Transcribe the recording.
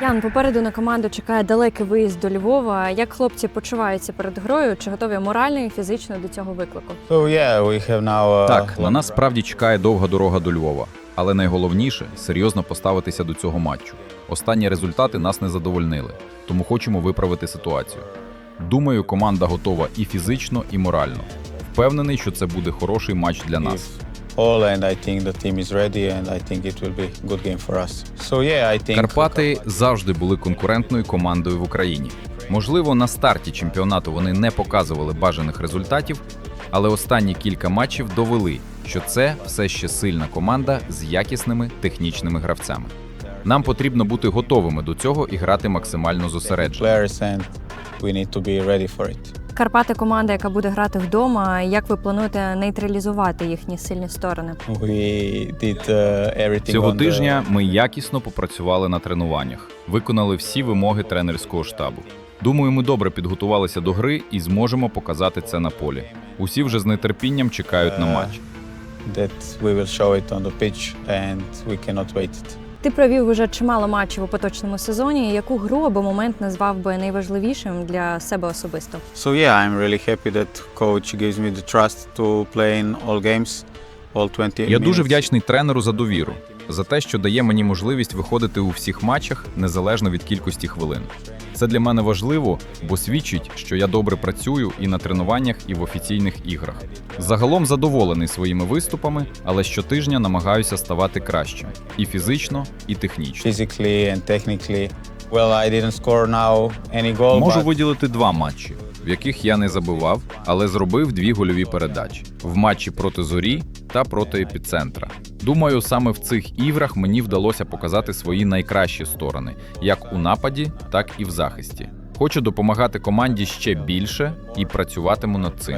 Ян, попереду на команду чекає далекий виїзд до Львова. Як хлопці почуваються перед грою? Чи готові морально і фізично до цього виклику? So yeah, we have now. Uh, Так, на нас справді чекає довга дорога до Львова. Але найголовніше серйозно поставитися до цього матчу. Останні результати нас не задовольнили, тому хочемо виправити ситуацію. Думаю, команда готова і фізично, і морально. Впевнений, що це буде хороший матч для нас. All, and I think the team is ready, and I think it will be a good game for us. So yeah, I think. Карпати завжди були конкурентною командою в Україні. Можливо, на старті чемпіонату вони не показували бажаних результатів, але останні кілька матчів довели, що це все ще сильна команда з якісними технічними гравцями. Нам потрібно бути готовими до цього і грати максимально зосереджено. Карпати команда, яка буде грати вдома. Як ви плануєте нейтралізувати їхні сильні сторони? We did uh. Цього the- тижня ми якісно попрацювали на тренуваннях, виконали всі вимоги тренерського штабу. Думаю, ми добре підготувалися до гри і зможемо показати це на полі. Усі вже з нетерпінням чекають на матч. that we will show it on the pitch, and we cannot wait it. Ти провів уже чимало матчів у поточному сезоні. Яку гру або момент назвав би найважливішим для себе особисто? So yeah, I'm really happy that coach gives me the trust to play in all games, all 20 Я дуже вдячний тренеру за довіру, за те, що дає мені можливість виходити у всіх матчах незалежно від кількості хвилин. Це для мене важливо, бо свідчить, що я добре працюю і на тренуваннях, і в офіційних іграх. Загалом задоволений своїми виступами, але щотижня намагаюся ставати кращим і фізично, і технічно. Можу виділити два матчі, в яких я не забивав, але зробив дві гольові передачі в матчі проти зорі та проти епіцентра. Думаю, саме в цих іграх мені вдалося показати свої найкращі сторони, як у нападі, так і в захисті. Хочу допомагати команді ще більше і працюватиму над цим.